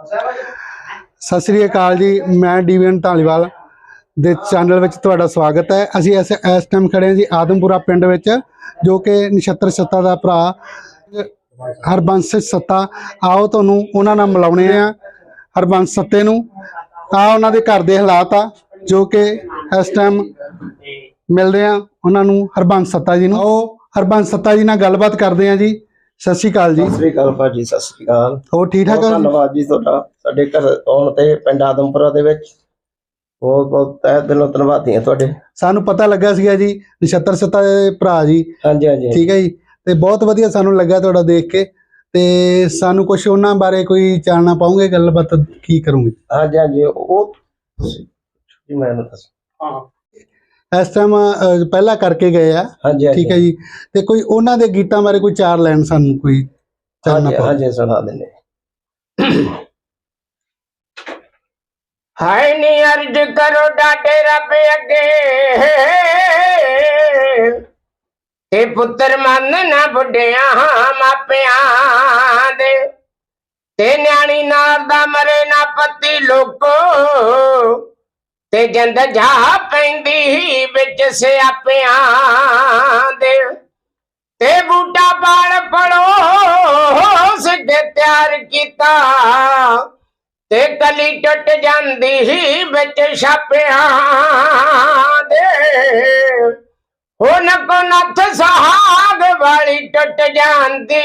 ਸਤਿ ਸ੍ਰੀ ਅਕਾਲ ਜੀ, ਮੈਂ ਡੀਵੀਐਨ ਢਾਲੀਵਾਲ ਦੇ ਚੈਨਲ ਵਿੱਚ ਤੁਹਾਡਾ ਸਵਾਗਤ ਹੈ। ਅਸੀਂ ਇਸ ਇਸ ਟਾਈਮ ਖੜੇ ਹਾਂ ਜੀ ਆਦਮਪੁਰਾ ਪਿੰਡ ਵਿੱਚ, ਜੋ ਕਿ ਨਛੱਤਰ ਸੱਤਾ ਦਾ ਭਰਾ, ਹਰਬੰਸ ਸੱਤਾ। ਆਓ ਤੁਹਾਨੂੰ ਉਹਨਾਂ ਨਾਲ ਮਿਲਾਉਣੇ ਆ, ਹਰਬੰਸ ਸੱਤੇ ਨੂੰ। ਆ ਉਹਨਾਂ ਦੇ ਘਰ ਦੇ ਹਾਲਾਤ ਆ, ਜੋ ਕਿ ਇਸ ਟਾਈਮ ਮਿਲਦੇ ਆ ਉਹਨਾਂ ਨੂੰ, ਹਰਬੰਸ ਸੱਤਾ ਜੀ ਨੂੰ। ਆਓ, ਹਰਬੰਸ ਸੱਤਾ ਜੀ ਨਾਲ ਗੱਲਬਾਤ ਕਰਦੇ ਆ ਜੀ। ਸਤਿ ਸ਼੍ਰੀ ਅਕਾਲ ਜੀ। ਸਤਿ ਸ੍ਰੀ ਅਕਾਲ ਭਾਜੀ ਸਤਿ ਸ੍ਰੀ ਅਕਾਲ। ਹੋਰ ਠੀਕ ਠਾਕ ਬਹੁਤ ਆ? ਧੰਨਵਾਦ ਜੀ ਤੁਹਾਡਾ। ਸਾਡੇ ਘਰ ਆਉਣ ਤੇ ਪਿੰਡ ਆਦਮਪੁਰਾ ਦੇ ਵਿੱਚ ਬਹੁਤ ਬਹੁਤ ਤਹਿ ਦਿਲੋਂ ਧੰਨਵਾਦੀ ਹਾਂ ਤੁਹਾਡੇ। ਸਾਨੂੰ ਪਤਾ ਲੱਗਾ ਸੀਗਾ ਜੀ ਨਛੱਤਰ ਸੱਤਾ ਦੇ ਭਰਾ ਜੀ। ਹਾਂਜੀ ਹਾਂਜੀ ਠੀਕ ਹੈ ਜੀ। ਤੇ ਬਹੁਤ ਵਧੀਆ ਸਾਨੂੰ ਲੱਗਾ ਤੁਹਾਡਾ ਦੇਖ ਕੇ। ਤੇ ਸਾਨੂੰ ਕੁਝ ਉਹਨਾਂ ਬਾਰੇ ਕੋਈ ਜਾਣਨਾ ਪਾਉਂਗੇ ਗੱਲਬਾਤ ਕੀ ਕਰੋਗੇ? ਹਾਂਜੀ ਹਾਂਜੀ। ਉਹ ਜੀ ਮੈਂ ਦੱਸ। ਇਸ ਟਾਈਮ ਪਹਿਲਾਂ ਕਰਕੇ ਗਏ ਆ। ਹਾਂਜੀ ਹਾਂਜੀ ਠੀਕ ਹੈ ਜੀ। ਤੇ ਕੋਈ ਉਹਨਾਂ ਦੇ ਗੀਤਾਂ ਬਾਰੇ ਕੋਈ ਚਾਰ ਲਾਈਨ ਸਾਨੂੰ ਕੋਈ ਜਾਣਨਾ ਹਾਂਜੀ ਪਾਓ ਹਾਂਜੀ ਸੁਣਾ ਦਿੰਦੇ ਹਾਏ ਨੀ ਅਰਜ ਕਰੋ ਡਾਡੇ ਰੱਬ ਅੱਗੇ। ਤੇ ਪੁੱਤਰ ਮੰਨ ਨਾ ਬੁੱਢਿਆਂ ਮਾਪਿਆਂ ਦੇ। ਤੇ ਨਿਆਣੀ ਨਾਲ ਦਾ ਮਰੇ ਨਾ ਪਤੀ ਲੋਕੋ। ਤੇ ਜੰਦ ਜਾ ਪੈਂਦੀ ਵਿੱਚ ਸਿਆਪਿਆਂ ਦੇ। ਤੇ ਬੂਟਾ ਬਾਲ ਫੜੋ ਸਿੱਧੇ ਤਿਆਰ ਕੀਤਾ। ਤੇ ਕਲੀ ਟੁੱਟ ਜਾਂਦੀ ਸੀ ਵਿੱਚ ਛਾਪਿਆਂ ਦੇ। ਹੁਣ ਕੋ ਨੱਥ ਸਹਾਗ ਵਾਲੀ ਟੁੱਟ ਜਾਂਦੀ।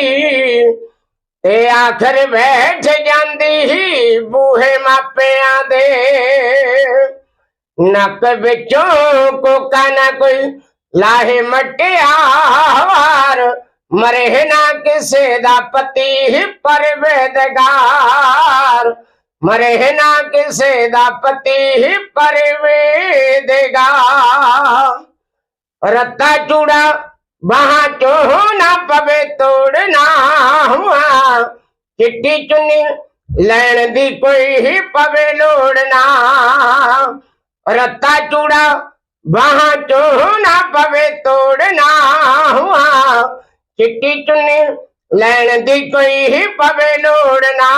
ਤੇ ਆਖਰ ਬੈਠ ਜਾਂਦੀ ਸੀ ਬੂਹੇ ਮਾਪਿਆਂ ਦੇ। ਨੱਕ ਵਿੱਚੋਂ ਕੋਕਾ ਨਾ ਕੋਈ ਲਾਹੇ ਮਟਿਆਰ। ਮਰੇ ਨਾ ਕਿਸੇ ਦਾ ਪਤੀ ਪਰਵੇਦਗਾਰ। ਮਰੇ ਨਾ ਕਿਸੇ ਦਾ ਪਤੀ ਪਰਵੇਦਗਾਰ। ਰੱਤਾ ਚੂੜਾ ਬਾਹਾਂ ਚੋਂ ਨਾ ਪਵੇ ਤੋੜਨਾ ਹੁਆ। ਚਿੱਟੀ ਚੁੰਨੀ ਲੈਣ ਦੀ ਕੋਈ ਹੀ ਪਵੇ ਲੋੜਨਾ ਰੱਤਾ ਚੂੜਾ ਬਾਹਾਂ ਚੋਂ ਨਾ ਪਵੇ ਤੋੜਨਾ ਹੁਆ ਚਿੱਟੀ ਚੁੰਨੀ ਲੈਣ ਦੀ ਕੋਈ ਹੀ ਪਵੇ ਲੋੜਨਾ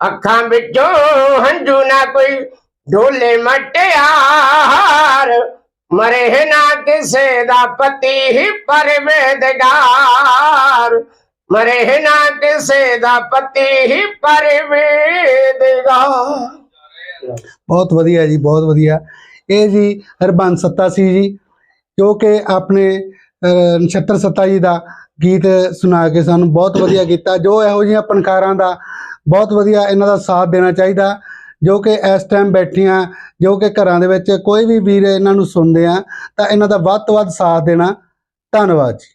ਅੱਖਾਂ ਵਿੱਚੋਂ ਹੰਝੂ ਨਾ ਕੋਈ ਢੋਲੇ ਮਟਿਆਰ ਮਰੇ ਨਾ ਕਿਸੇ ਦਾ ਪਤੀ ਹੀ ਪਰਵੇਦਗਾਰ ਮਰੇ ਨਾ ਕਿਸੇ ਦਾ ਪਤੀ ਹੀ ਪਰਵੇਦਗਾਰ ਬਹੁਤ ਵਧੀਆ ਜੀ ਬਹੁਤ ਵਧੀਆ। ਇਹ ਜੀ ਹਰਬੰਸ ਸੱਤਾ ਸੀ ਜੀ ਜੋ ਕਿ ਆਪਣੇ ਅਹ, ਨਛੱਤਰ ਸੱਤਾ ਜੀ ਦਾ ਗੀਤ ਸੁਣਾ ਕੇ ਸਾਨੂੰ ਬਹੁਤ ਵਧੀਆ ਕੀਤਾ। ਜੋ ਇਹੋ ਜਿਹੀਆਂ ਪਨਕਾਰਾਂ ਦਾ ਬਹੁਤ ਵਧੀਆ ਇਹਨਾਂ ਦਾ ਸਾਥ ਦੇਣਾ ਚਾਹੀਦਾ ਜੋ ਕਿ ਇਸ ਟਾਈਮ ਬੈਠੀਆਂ ਜੋ ਕਿ ਘਰਾਂ ਦੇ ਵਿੱਚ ਕੋਈ ਵੀ ਵੀਰ ਇਹਨਾਂ ਨੂੰ ਸੁਣਦੇ ਆ ਤਾਂ ਇਹਨਾਂ ਦਾ ਵੱਧ ਤੋਂ ਵੱਧ ਸਾਥ ਦੇਣਾ। ਧੰਨਵਾਦ ਜੀ।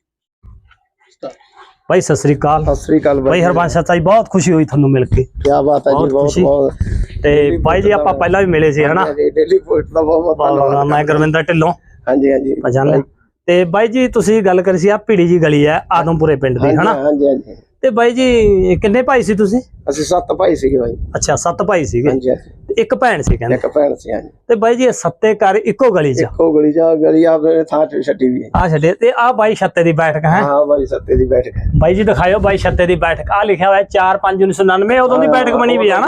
ਭਾਈ ਸਤਿ ਸ੍ਰੀ ਅਕਾਲ। ਸਤਿ ਸ੍ਰੀ ਅਕਾਲ ਭਾਈ ਹਰਬੰਸ ਜੀ ਬਹੁਤ ਖੁਸ਼ੀ ਹੋਈ ਤੁਹਾਨੂੰ ਮਿਲ ਕੇ। ਕੀ ਬਾਤ ਹੈ ਜੀ ਬਹੁਤ। ਬਹੁਤ ਤੇ ਭਾਈ ਜੀ ਆਪਾਂ ਪਹਿਲਾਂ ਵੀ ਮਿਲੇ ਸੀ ਹਨਾ? ਡੇਲੀ ਪੋਸਟ ਦਾ ਬਹੁਤ ਬਹੁਤ ਧੰਨਵਾਦ। ਮੈਂ ਗੁਰਵਿੰਦਰ ਢਿੱਲੋਂ। ਹਾਂਜੀ ਹਾਂਜੀ। ਪਛਾਣ ਲਿਆ ਤੇ ਬਾਈ ਜੀ ਤੁਸੀਂ ਗੱਲ ਕਰੀ ਸੀ ਆ ਭੀੜੀ ਜੀ ਗਲੀ ਹੈ ਆਦਮਪੁਰੇ ਪਿੰਡ ਦੀ ਹਨਾ? ਹਾਂਜੀ ਹਾਂਜੀ। ਤੇ ਬਾਈ ਜੀ ਕਿੰਨੇ ਭਾਈ ਸੀ ਤੁਸੀਂ? ਅਸੀਂ ਸੱਤ ਭਾਈ ਸੀਗੇ ਭਾਈ ਅੱਛਾ ਸੱਤ ਭਾਈ ਸੀਗੇ। ਹਾਂਜੀ। ਤੇ ਇੱਕ ਭੈਣ ਸੀ ਕਹਿੰਦੇ। ਇੱਕ ਭੈਣ ਸੀ ਹਾਂਜੀ। ਤੇ ਬਾਈ ਜੀ ਇਹ ਸੱਤੇ ਘਰ ਇੱਕੋ ਗਲੀ 'ਚ ਇੱਕੋ ਗਲੀ ਜਾ ਗਲੀ ਆਪਣੇ ਥਾਂ ਤੇ ਛੱਡੀ ਵੀ ਹੈ। ਆ ਛੱਡੇ ਤੇ ਆ ਬਾਈ ਛੱਤੇ ਦੀ ਬੈਠਕ ਹੈ। ਹਾਂ ਭਾਈ ਸੱਤੇ ਦੀ ਬੈਠਕ ਹੈ। ਬਾਈ ਜੀ ਦਿਖਾਇਓ ਬਾਈ ਛੱਤੇ ਦੀ ਬੈਠਕ। ਆ ਲਿਖਿਆ ਹੋਇਆ 4 5 1999 ਉਦੋਂ ਦੀ ਬੈਠਕ ਬਣੀ ਵੀ ਆ ਨਾ?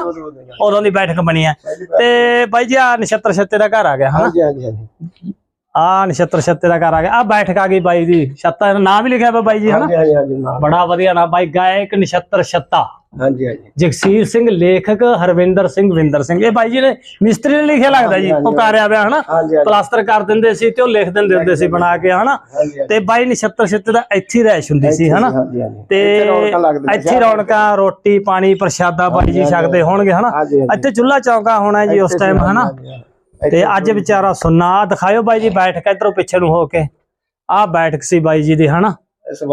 ਉਦੋਂ ਦੀ ਬੈਠਕ ਬਣੀ ਹੈ ਤੇ ਬਾਈ ਜੀ ਆ ਨਛੱਤਰ ਛੱਤੇ ਦਾ ਘਰ ਆ ਗਿਆ ਹਨਾ? ਹਾਂਜੀ ਹਾਂਜੀ ਆ ਨਛੱਤਰ ਛੱਤੇ ਦਾ ਘਰ ਆ ਗਿਆ। ਆ ਬੈਠਕ ਆ ਗਈ ਬਾਈ ਦੀ। ਛੱਤਾ ਦਾ ਨਾਮ ਵੀ ਲਿਖਿਆ ਬਾਈ ਜੀ ਹਾਂਜੀ ਨਾਲ। ਬੜਾ ਵਧੀਆ ਨਾ ਬਾਈ ਗਾਇਕ ਨਛੱਤਰ ਛੱਤਾ। ਹਾਂਜੀ ਹਾਂਜੀ। ਜਗਸੀਰ ਸਿੰਘ ਲੇਖਕ ਹਰਵਿੰਦਰ ਸਿੰਘ ਵਿੰਦਰ ਸਿੰਘ। ਇਹ ਬਾਈ ਜੀ ਨੇ ਮਿਸਤਰੀ ਨੇ ਲਿਖਿਆ ਲੱਗਦਾ ਜੀ ਹਾਂਜੀ, ਉਹ ਕਾਰਿਆ ਪਿਆ ਹਨਾ? ਪਲਾਸਟਰ ਕਰ ਦਿੰਦੇ ਸੀ ਤੇ ਉਹ ਲਿਖ ਦਿੰਦੇ ਹੁੰਦੇ ਸੀ ਬਣਾ ਕੇ ਹਨਾ। ਤੇ ਬਾਈ ਨਛੱਤਰ ਛੱਤੇ ਦਾ ਇੱਥੇ ਰਹਿਸ਼ ਹੁੰਦੀ ਸੀ ਹਨਾ? ਤੇ ਇੱਥੇ ਰੌਣਕਾਂ ਰੋਟੀ ਪਾਣੀ ਪ੍ਰਸ਼ਾਦਾ ਬਾਈ ਜੀ ਛਕਦੇ ਹੋਣਗੇ ਹਨਾ? ਇੱਥੇ ਚੁੱਲਾ ਚੌਂਕਾ ਹੋਣਾ ਜੀ ਉਸ ਟਾਈਮ ਹਨਾ। ਤੇ ਅੱਜ ਵਿਚਾਰਾ ਸੁੰਨਾ ਦਿਖਾਇਓ ਬਾਈ ਜੀ ਬੈਠਕ ਇਧਰੋਂ ਪਿੱਛੇ ਨੂੰ ਹੋ ਕੇ। ਆਹ ਬੈਠਕ ਸੀ ਬਾਈ ਜੀ ਦੀ ਹਨਾ? ਇਸ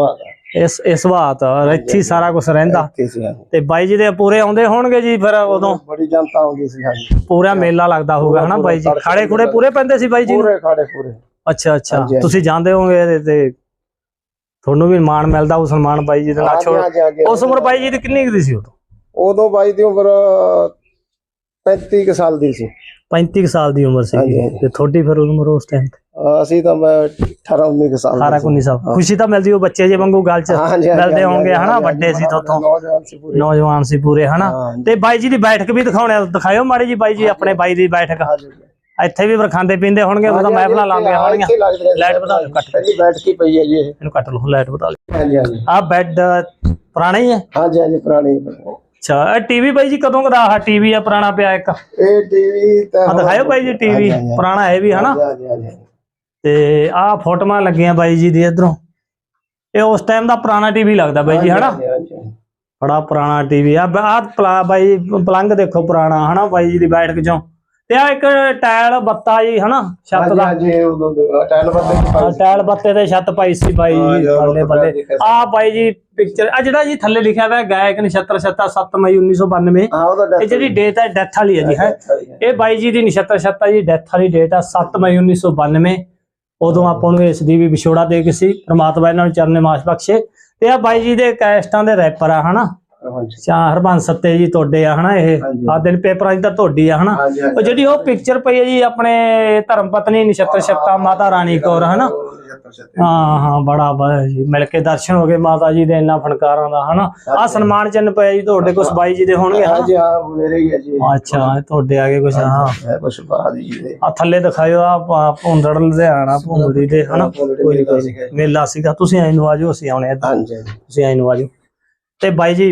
ਇਸ ਇਸ ਬਾਤ ਇੱਥੇ ਸਾਰਾ ਕੁਝ ਰਹਿੰਦਾ। ਇੱਥੇ ਸੀ ਹਾਂਜੀ ਤੇ ਬਾਈ ਜੀ ਦੇ ਪੂਰੇ ਆਉਂਦੇ ਹੋਣਗੇ ਜੀ ਫਿਰ ਉਦੋਂ? ਬੜੀ ਜਨਤਾ ਆਉਂਦੀ ਸੀ ਹਾਂਜੀ। ਪੂਰਾ ਮੇਲਾ ਲੱਗਦਾ ਹੋਊਗਾ ਹਨਾ ਬਾਈ ਜੀ? ਖਾੜੇ ਖੁੜੇ ਪੂਰੇ ਪੈਂਦੇ ਸੀ ਬਾਈ ਜੀ ਨੂੰ? ਪੂਰੇ ਖਾੜੇ ਪੂਰੇ ਅੱਛਾ ਅੱਛਾ। ਹਾਂਜੀ, ਹਾਂਜੀ। ਤੁਸੀਂ ਜਾਣਦੇ ਹੋਵੋਗੇ ਇਹਦੇ ਤੇ। ਤੁਹਾਨੂੰ ਵੀ ਮਾਣ ਮਿਲਦਾ ਉਹ ਸਨਮਾਨ ਬਾਈ ਜੀ ਦੇ ਨਾਲ। ਹਾਂਜੀ, ਛੋੜ ਹਾਂਜੀ, ਹਾਂਜੀ। ਉਸ ਉਮਰ ਬਾਈ ਜੀ ਦੀ ਕਿੰਨੀ ਕੁ ਦੀ ਸੀ ਉਦੋਂ? ਉਦੋਂ ਬਾਈ ਦੀ ਉਮਰ 35 ਕੁ ਸਾਲ ਦੀ ਸੀ। 35 ਕੁ ਸਾਲ ਦੀ ਉਮਰ ਸੀ ਹਾਂਜੀ, ਹਾਂਜੀ। ਤੇ ਤੁਹਾਡੀ ਫਿਰ ਉਮਰ ਉਸ ਟਾਈਮ ਅਹ ਅਸੀਂ ਤਾਂ ਮੈਂ 18 19 ਸਾਲ 18 19 ਸਾਲ। ਖੁਸ਼ੀ ਤਾਂ ਮਿਲਦੀ ਉਹ ਬੱਚੇ ਜੇ ਵਾਂਗੂ ਗੱਲ ਚ। ਮਿਲਦੇ ਹੋਣਗੇ ਹਨਾ? ਵੱਡੇ ਸੀ ਤੋਥੋਂ ਨੌਜਵਾਨ ਸੀ ਪੂਰੇ। ਹਨਾ। ਤੇ ਬਾਈ ਜੀ ਦੀ ਬੈਠਕ ਵੀ ਦਿਖਾਉਣੇ ਦਿਖਾਇਓ ਮਾੜੀ ਜੀ ਬਾਈ ਜੀ ਆਪਣੇ ਬਾਈ ਦੀ ਬੈਠਕ। ਇੱਥੇ ਵੀ ਵਰਖਾਂਦੇ ਪੀਂਦੇ ਹੋਣਗੇ ਉਹ ਤਾਂ ਮਹਿਫਲਾਂ ਲਾਉਂਦੀਆਂ ਹੋਣਗੀਆਂ। ਲਾਈਟ ਵਧਾ ਲਓ, ਕੱਟ। ਪਹਿਲੀ ਬੈਠ ਕੇ ਪਈ ਹੈ ਜੀ ਇਹ। ਇਹਨੂੰ ਕੱਟ ਲਓ ਲਾਈਟ ਬਤਾ ਲਓ ਹਾਂਜੀ ਹਾਂਜੀ। ਆਹ ਬੈੱਡ ਪੁਰਾਣਾ ਹੀ ਹੈ? ਹਾਂਜੀ ਹਾਂਜੀ ਪੁਰਾਣੀ ਅੱਛਾ ਇਹ ਟੀਵੀ ਬਾਈ ਜੀ ਕਦੋਂ ਕਦਾ ਆਹ ਟੀਵੀ ਆ ਪੁਰਾਣਾ ਪਿਆ ਇੱਕ? ਆ ਇਹ ਟੀਵੀ ਤਾਂ ਦਿਖਾਇਓ ਬਾਈ ਜੀ ਟੀਵੀ। ਪੁਰਾਣਾ ਹੈ ਵੀ ਹਨਾ? ਹਾਂਜੀ ਹਾਂਜੀ। ਤੇ ਆਹ ਫੋਟੋਆਂ ਲੱਗੀਆਂ ਬਾਈ ਜੀ ਦੀ ਇਧਰੋਂ। ਇਹ ਉਸ ਟਾਈਮ ਦਾ ਪੁਰਾਣਾ ਟੀਵੀ ਲੱਗਦਾ ਬਾਈ ਜੀ ਹਨਾ। ਬੜਾ ਪੁਰਾਣਾ ਟੀਵੀ ਆ। ਆ ਪਲਾ ਬਾਈ ਪਲੰਗ ਦੇਖੋ ਪੁਰਾਣਾ ਹਨਾ ਬਾਈ ਜੀ ਦੀ ਬੈਠਕ ਚੋਂ। ਤੇ ਆ ਇੱਕ ਟਾਇਲ ਬੱਤਾ ਜੀ ਹਨਾ ਛੱਤ ਦਾ। ਹਾਂਜੀ ਉਦੋਂ ਦੇ ਟਾਈਲ ਬੱਤੇ। ਟਾਇਲ ਬੱਤੇ ਤੇ ਛੱਤ ਪਾਈ ਸੀ ਬਾਈ ਜੀ ਬੱਲੇ ਬੱਲੇ। ਆ ਬਾਈ ਜੀ ਪਿਕਚਰ ਆ ਜਿਹੜਾ ਜੀ ਥੱਲੇ ਲਿਖਿਆ ਹੋਇਆ ਗਾਇਕ ਨਛੱਤਰ ਛੱਤਾ 7 ਮਈ 1992 ਹਾਂ ਉਹਦਾ death ਇਹ ਜਿਹੜੀ ਡੇਟ ਹੈ ਡੈਥ ਵਾਲੀ ਹੈ ਜੀ ਹੈ। ਇਹ ਬਾਈ ਜੀ ਦੀ ਨਛੱਤਰ ਛੱਤਾ ਜੀ ਡੈਥ ਵਾਲੀ ਡੇਟ ਆ 7 ਮਈ 1992 ਉਦੋਂ ਆਪਾਂ ਨੂੰ ਇਸ ਦੀ ਵੀ ਵਿਛੋੜਾ ਦੇ ਕੇ ਸੀ, ਪ੍ਰਮਾਤਮਾ ਇਹਨਾਂ ਨੂੰ ਚਰਨੇ ਮਾਸ ਬਖਸ਼ੇ। ਤੇ ਆ ਬਾਈ ਜੀ ਦੇ ਕੈਸਟਾਂ ਦੇ ਰੈਪਰ ਆ, ਹਨਾ? ਹਾਂਜੀ। ਚਾ ਹਰਬੰਸ ਸੱਤੇ ਜੀ ਤੁਹਾਡੇ ਆ ਹਨਾ ਇਹ। ਆ ਦਿਨ ਪੇਪਰਾਂ 'ਚ ਤਾਂ ਤੁਹਾਡੀ ਆ ਹਨਾ? ਉਹ ਜਿਹੜੀ ਉਹ ਪਿਕਚਰ ਪਈ ਹੈ ਜੀ ਆਪਣੇ ਧਰਮ ਪਤਨੀ ਨਛੱਤਰ ਛੱਤਾ ਮਾਤਾ ਰਾਣੀ ਕੌਰ ਹਨਾ? ਹਾਂ ਹਾਂ ਬੜਾ ਜੀ ਮਿਲ ਕੇ ਦਰਸ਼ਨ ਹੋ ਗਏ ਮਾਤਾ ਜੀ ਦੇ ਇੰਨਾ ਫਨਕਾਰਾਂ ਦਾ ਹਨਾ? ਆ ਸਨਮਾਨ ਚਿੰਨ ਪਿਆ ਜੀ ਤੁਹਾਡੇ ਕੋਲ ਬਾਈ ਜੀ ਦੇ ਹੋਣਗੇ ਹਨਾ? ਹਾਂਜੀ ਹਾਂ ਮੇਰੇ ਹੀ ਹੈ ਜੀ। ਅੱਛਾ ਤੁਹਾਡੇ ਆਗੇ ਕੁਛ ਹਾਂ। ਹੈ ਕੁਛ ਬਾਦ ਜੀ ਦੇ। ਆ ਥੱਲੇ ਦਿਖਾਇਓ ਆ ਭੁੰਦੜ ਲੁਧਿਆਣਾ ਭੁੰਦੜੀ ਦੇ ਹਨਾ? ਕੋਈ ਮੇਲਾ ਸੀਗਾ ਤੁਸੀਂ ਆਏ ਨੂੰ ਆਜੋ ਅਸੀਂ ਆਉਣੇ ਆ। ਤੁਸੀਂ ਆਏ ਨੂੰ ਆਜੋ ਤੇ ਬਾਈ ਜੀ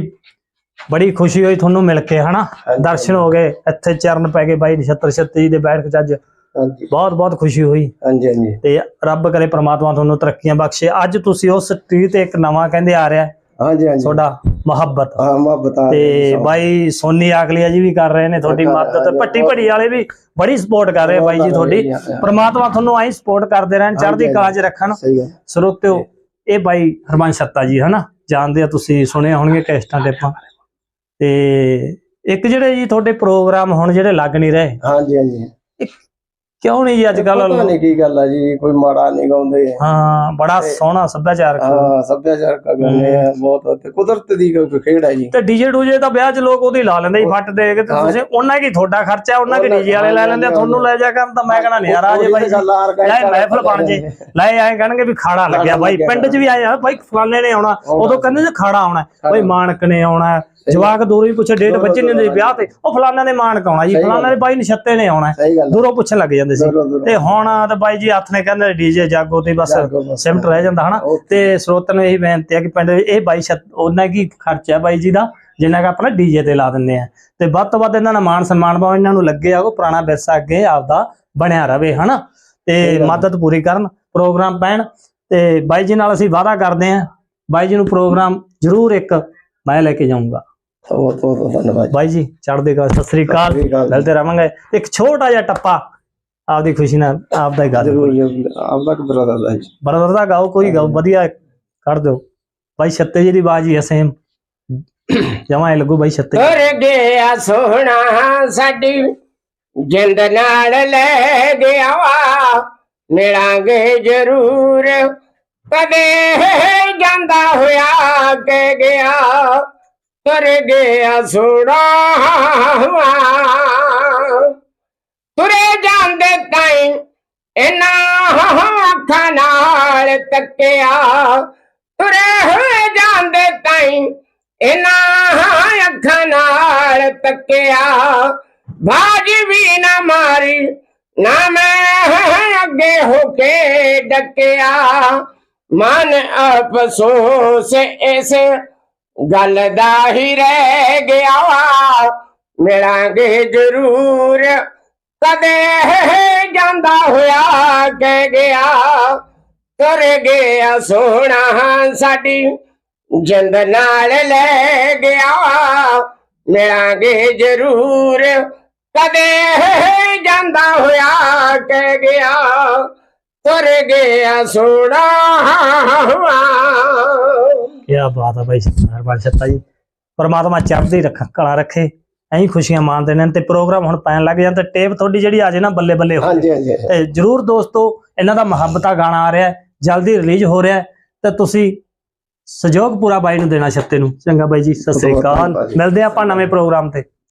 ਬੜੀ ਖੁਸ਼ੀ ਹੋਈ ਤੁਹਾਨੂੰ ਮਿਲ ਕੇ ਹਨਾ। ਦਰਸ਼ਨ ਹੋ ਗਏ ਇੱਥੇ ਚਰਨ ਪੈ ਗਏ ਬਾਈ ਨਛੱਤਰ ਛੱਤੀ ਜੀ ਦੇ ਬੈਠ ਕੇ ਅੱਜ। ਹਾਂਜੀ। ਬਹੁਤ ਬਹੁਤ ਖੁਸ਼ੀ ਹੋਈ। ਹਾਂਜੀ ਹਾਂਜੀ। ਤੇ ਰੱਬ ਕਰੇ ਪ੍ਰਮਾਤਮਾ ਤੁਹਾਨੂੰ ਤਰੱਕੀਆਂ ਬਖਸ਼ੇ। ਅੱਜ ਤੁਸੀਂ ਉਸ ਟ੍ਰੀ ਤੇ ਇੱਕ ਨਵਾਂ ਕਹਿੰਦੇ ਆ ਰਿਹਾ ਹਾਂਜੀ ਹਾਂਜੀ। ਤੁਹਾਡਾ ਮੁਹੱਬਤ। ਹਾਂ ਮੈਂ ਬਤਾ ਤੇ ਬਾਈ ਸੋਨੀ ਆਕਲੀਆ ਜੀ ਵੀ ਕਰ ਰਹੇ ਨੇ ਤੁਹਾਡੀ ਮਦਦ ਪੱਟੀ ਭੜੀ ਵਾਲੇ ਵੀ ਬੜੀ ਸਪੋਰਟ ਕਰ ਰਹੇ ਆ ਬਾਈ ਜੀ ਤੁਹਾਡੀ। ਪ੍ਰਮਾਤਮਾ ਤੁਹਾਨੂੰ ਆਈ ਸਪੋਰਟ ਕਰਦੇ ਰਹਿਣ ਚੜ੍ਹਦੀ ਕਲਾ 'ਚ ਰੱਖਣ। ਸਰੋਤਿਓ ਇਹ ਬਾਈ ਹਰਮਨ ਸੱਤਾ ਜੀ ਹਨਾ? ਜਾਣਦੇ ਆ, ਤੁਸੀਂ ਸੁਣਿਆ ਹੋਣਗੇ ਕੈਸਟਾਂ ਤੇ ਤੇ ਇੱਕ ਜਿਹੜੇ ਜੀ ਤੁਹਾਡੇ ਪ੍ਰੋਗਰਾਮ ਹੁਣ ਜਿਹੜੇ ਲੱਗ ਨਹੀਂ ਰਹੇ, ਹਾਂਜੀ ਹਾਂਜੀ। ਕਿਉਂ ਨਹੀਂ ਜੀ ਅੱਜ ਪਤਾ ਕੱਲ ਨਹੀਂ ਕੀ ਗੱਲ ਆ ਜੀ ਕੋਈ ਮਾੜਾ ਨਹੀਂ ਗਾਉਂਦੇ। ਹਾਂ ਬੜਾ ਸੋਹਣਾ ਸੱਭਿਆਚਾਰ ਹਾਂ ਸੱਭਿਆਚਾਰ ਕਾ ਗਾਣੇ ਆ ਬਹੁਤ ਤੇ ਕੁਦਰਤ ਦੀ ਕੋਈ ਖੇਡ ਹੈ ਜੀ। ਤੇ ਡੀਜੇ ਡੂਜੇ ਤਾਂ ਵਿਆਹ 'ਚ ਲੋਕ ਉਹਦੀ ਲਾ ਲੈਂਦੇ ਜੀ ਫੱਟ ਦੇ ਕੇ ਤੇ। ਤੁਸੀਂ ਉਹਨਾਂ ਕੀ ਤੁਹਾਡਾ ਖਰਚਾ ਉਹਨਾਂ ਕੀ ਡੀਜੇ ਵਾਲੇ ਲੈ ਲੈਂਦੇ ਆ, ਤੁਹਾਨੂੰ ਲੈ ਜਾ ਕਰਨ ਤਾਂ ਮੈਂ ਕਹਣਾ ਆ ਜੇ ਬਾਈ ਗੱਲ ਲੈ ਮਹਿਫਲ ਬਣ ਜੇ। ਲੈ ਆਏ ਕਹਿਣਗੇ ਵੀ ਖਾੜਾ ਲੱਗਿਆ ਬਾਈ। ਪਿੰਡ 'ਚ ਵੀ ਆਏ ਆ ਬਾਈ ਫਲਾਣੇ ਨੇ ਆਉਣਾ ਆਉਣਾ। ਉਦੋਂ ਕਹਿੰਦੇ ਸੀ ਖਾੜਾ ਆਉਣਾ ਬਾਈ ਮਾਨਕ ਨੇ ਆਉਣਾ ਜਵਾਕ ਦੂਰੋਂ ਹੀ ਪੁੱਛੇ ਡੇਟ ਬੱਚੇ ਨੇ ਦੇ ਦੂਰੋਂ ਵਿਆਹ ਤੇ। ਉਹ ਫਲਾਣਾ ਦੇ ਮਾਨਕ ਆਉਣਾ ਜੀ ਫਲਾਣਾ। ਦੇ ਬਾਈ ਨਛੱਤੇ ਨੇ ਆਉਣਾ ਦੂਰੋਂ ਪੁੱਛਣ ਲੱਗ ਜਾਂਦੇ ਸੀ। ਤੇ ਹੁਣ ਤਾਂ ਬਾਈ ਜੀ ਹੱਥ ਨੇ ਕਹਿੰਦੇ ਡੀਜੇ ਜਾਗੋ ਤੇ ਬਸ। ਸਿਮਟ ਰਹਿ ਜਾਂਦਾ ਹਨਾ? ਤੇ ਸਰੋਤਿਆਂ ਨੂੰ ਇਹ ਬੇਨਤੀ ਹੈ ਕਿ ਪਿੰਡ ਇਹ ਬਾਈ ਉਹਨਾਂ ਕੀ ਖਰਚਾ ਬਾਈ ਜੀ ਦਾ ਜਿੰਨਾ ਕਿ ਆਪਣਾ ਡੀਜੇ ਤੇ ਲਾ ਦਿੰਦੇ ਆ। ਤੇ ਵੱਧ ਤੋਂ ਵੱਧ ਇਹਨਾਂ ਦਾ ਮਾਨ ਸਨਮਾਨ ਪਾਓ ਇਹਨਾਂ ਨੂੰ ਲੱਗੇ ਆ ਉਹ ਪੁਰਾਣਾ ਵਿਰਸਾ ਅੱਗੇ ਆਪਦਾ ਬਣਿਆ ਰਵੇ ਹਨਾ? ਤੇ। ਮਦਦ ਪੂਰੀ ਕਰਨ ਪ੍ਰੋਗਰਾਮ ਪੈਣ। ਤੇ ਬਾਈ ਜੀ ਨਾਲ ਅਸੀਂ ਵਾਅਦਾ ਕਰਦੇ ਆ ਬਾਈ ਜੀ ਨੂੰ ਪ੍ਰੋਗਰਾਮ ਜ਼ਰੂਰ ਇੱਕ ਮੈਂ ਲੈ ਕੇ ਜਾਊਂਗਾ। ਬਹੁਤ ਬਹੁਤ ਧੰਨਵਾਦ ਬਾਈ ਜੀ ਚੜ੍ਹਦੇ ਕਲਾ ਸਤਿ ਸ੍ਰੀ ਅਕਾਲ। ਸਤਿ ਸ੍ਰੀ ਅਕਾਲ। ਮਿਲਦੇ ਰਵਾਂਗੇ। ਇੱਕ ਛੋਟਾ ਜਿਹਾ ਟੱਪਾ ਆਪਦੀ ਖੁਸ਼ੀ ਨਾਲ ਆਪਦਾ ਹੀ ਗਾ ਦਿਓ। ਜ਼ਰੂਰ ਆਪਦਾ ਕਿਧਰ ਦਾ ਜੀ। ਬਰਦਰ ਦਾ ਗਾਓ ਕੋਈ ਗਾਓ ਵਧੀਆ ਕਰ ਦਿਓ। ਬਾਈ ਛੱਤੇ ਜੀ ਦੀ ਬਾਜੀ ਹੈ ਸੇਮ ਜਮਾ ਇਹ ਲੱਗੂ ਬਾਈ ਛੱਤੇ ਤੁਰ ਗਿਆ ਸੋਹਣਾ ਸਾਡੀ ਜਿੰਦ ਨਾਲ ਲੈ ਗਿਆ। ਵਾ ਮਿਲਾਂਗੇ ਜ਼ਰੂਰ। ਕਦੇ ਜਾਂਦਾ ਹੋਇਆ ਕੇ ਗਿਆ ਤੁਰ ਗਿਆ ਸੋਹਣਾ ਤੁਰੇ ਜਾਂਦੇ ਤਾਈ ਇਹਨਾਂ ਅੱਖਾਂ ਨਾਲ ਤੱਕਿਆ। ਤੁਰੇ ਹੋਏ ਜਾਂਦੇ ਤਾਈ ਇਹਨਾਂ ਅੱਖਾਂ ਨਾਲ ਤੱਕਿਆ। ਬਾਜੀ ਵੀ ਨਾ ਮਾਰੀ, ਨਾ ਮੈਂ ਅੱਗੇ ਹੋ ਕੇ ਡੱਕਿਆ। ਮਨ ਅਫਸੋਸ, ਇਸ ਗੱਲ ਦਾ ਹੀ ਰਹਿ ਗਿਆ। ਵਾ ਮਿਲਾਂਗੇ ਜ਼ਰੂਰ, ਕਦੇ ਜਾਂਦਾ ਹੋਇਆ ਕਹਿ ਗਿਆ। ਕਰ ਗਿਆ ਸੋਹਣਾ ਸਾਡੀ ਜਿੰਦ ਨਾਲ ਲੈ ਗਿਆ। ਮਿਲਾਂਗੇ ਜ਼ਰੂਰ, ਕਦੇ ਜਾਂਦਾ ਹੋਇਆ ਕਹਿ ਗਿਆ। ਤੁਰ ਗਿਆ ਸੋਹਣਾ ਕੀ ਬਾਤ ਹੈ ਬਾਈ ਹਰਬੰਸ ਛੱਤਾ ਜੀ। ਪਰਮਾਤਮਾ ਚੜ੍ਹਦੀ ਰੱਖ ਕਲਾ ਰੱਖੇ ਐਂ ਖੁਸ਼ੀਆਂ ਮਾਣਦੇ ਨੇ ਤੇ ਪ੍ਰੋਗਰਾਮ ਹੁਣ ਪੈਣ ਲੱਗ ਜਾਂ ਤੇ ਟੇਪ ਤੁਹਾਡੀ ਜਿਹੜੀ ਆ ਜੇ ਨਾ ਬੱਲੇ ਬੱਲੇ ਹੋ ਹਾਂਜੀ ਹਾਂਜੀ ਤੇ ਜਰੂਰ ਦੋਸਤੋ ਇਹਨਾਂ ਦਾ ਮੁਹੱਬਤਾ ਗਾਣਾ ਆ ਰਿਹਾ ਜਲਦੀ ਰਿਲੀਜ਼ ਹੋ ਰਿਹਾ ਤੇ ਤੁਸੀਂ ਸਹਿਯੋਗ ਪੂਰਾ ਬਾਈ ਨੂੰ ਦੇਣਾ ਛੱਤੇ ਨੂੰ। ਚੰਗਾ ਬਾਈ ਜੀ ਸਤਿ ਸ੍ਰੀ ਅਕਾਲ। ਮਿਲਦੇ ਆਪਾਂ ਨਵੇਂ ਪ੍ਰੋਗਰਾਮ ਤੇ।